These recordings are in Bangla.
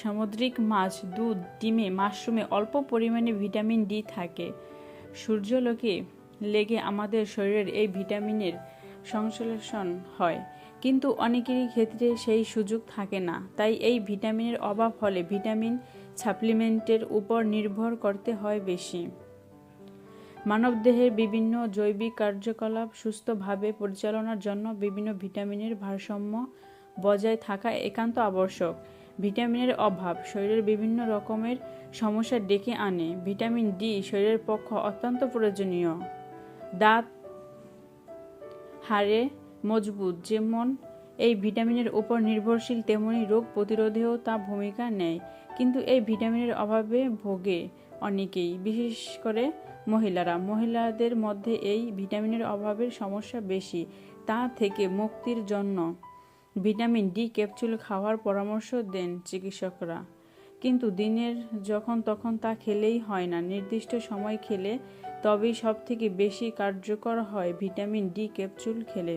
সামুদ্রিক মাছ, দুধ, ডিমে, মাশরুমে অল্প পরিমাণে ভিটামিন ডি থাকে। সূর্যলোকে লেগে আমাদের শরীরের এই ভিটামিনের সংশ্লেষণ হয়। কিন্তু অনেকেরই ক্ষেত্রে সেই সুযোগ থাকে না। তাই এই ভিটামিনের অভাব হলে ভিটামিন সাপ্লিমেন্টের উপর নির্ভর করতে হয় বেশি। মানবদেহের বিভিন্ন জৈবিক কার্যকলাপ সুস্থভাবে পরিচালনার জন্য বিভিন্ন ভিটামিনের ভারসাম্য বজায় থাকা একান্ত আবশ্যক। ভিটামিনের অভাব শরীরের বিভিন্ন রকমের সমস্যা ডেকে আনে। ভিটামিন ডি শরীরের পক্ষ অত্যন্ত প্রয়োজনীয়। দাঁত হাড়ে মজবুত, যেমন এই ভিটামিনের উপর নির্ভরশীল তেমনি রোগ প্রতিরোধেও তা ভূমিকা নেয়। কিন্তু এই ভিটামিনের অভাবে ভোগে অনেকেই, বিশেষ করে মহিলারা। মহিলাদের মধ্যে এই ভিটামিনের অভাবের সমস্যা বেশি, তা থেকে মুক্তির জন্য ভিটামিন ডি ক্যাপসুল খাওয়ার পরামর্শ দেন চিকিৎসকরা। কিন্তু দিনের যখন তখন তা খেলেই হয় না। নির্দিষ্ট সময় খেলে তবেই সব থেকে বেশি কার্যকর হয় ভিটামিন ডি ক্যাপসুল খেলে।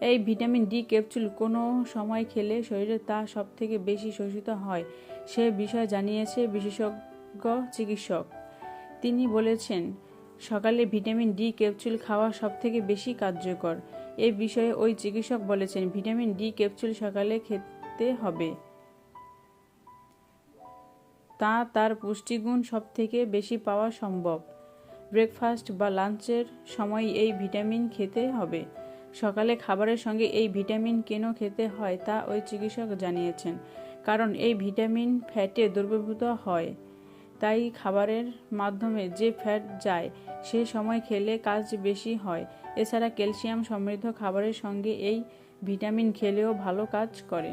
এই ভিটামিন ডি ক্যাপসুল কোনো সময় খেলে শরীরে তা সব থেকে বেশি শোষিত হয় সে বিষয়ে জানিয়েছে বিশেষজ্ঞ চিকিৎসক। তিনি বলেছেন, সকালে ভিটামিন ডি ক্যাপসুল খাওয়া সব থেকে বেশি কার্যকর। এ বিষয়ে ওই চিকিৎসক বলেছেন, ভিটামিন ডি ক্যাপসুল সকালে খেতে হবে। তা তার পুষ্টিগুণ সব থেকে বেশি পাওয়া সম্ভব। ব্রেকফাস্ট বা লাঞ্চের সময় এই ভিটামিন খেতে হবে। সকালে খাবারের সঙ্গে এই ভিটামিন কেন খেতে হয় তা ওই চিকিৎসক জানিয়েছেন, কারণ এই ভিটামিন ফ্যাটে দুর্বীভূত হয়। তাই খাবারের মাধ্যমে যে ফ্যাট যায়, সে সময় খেলে কাজ বেশি হয়। এছাড়া ক্যালসিয়াম সমৃদ্ধ খাবারের সঙ্গে এই ভিটামিন খেলেও ভালো কাজ করে।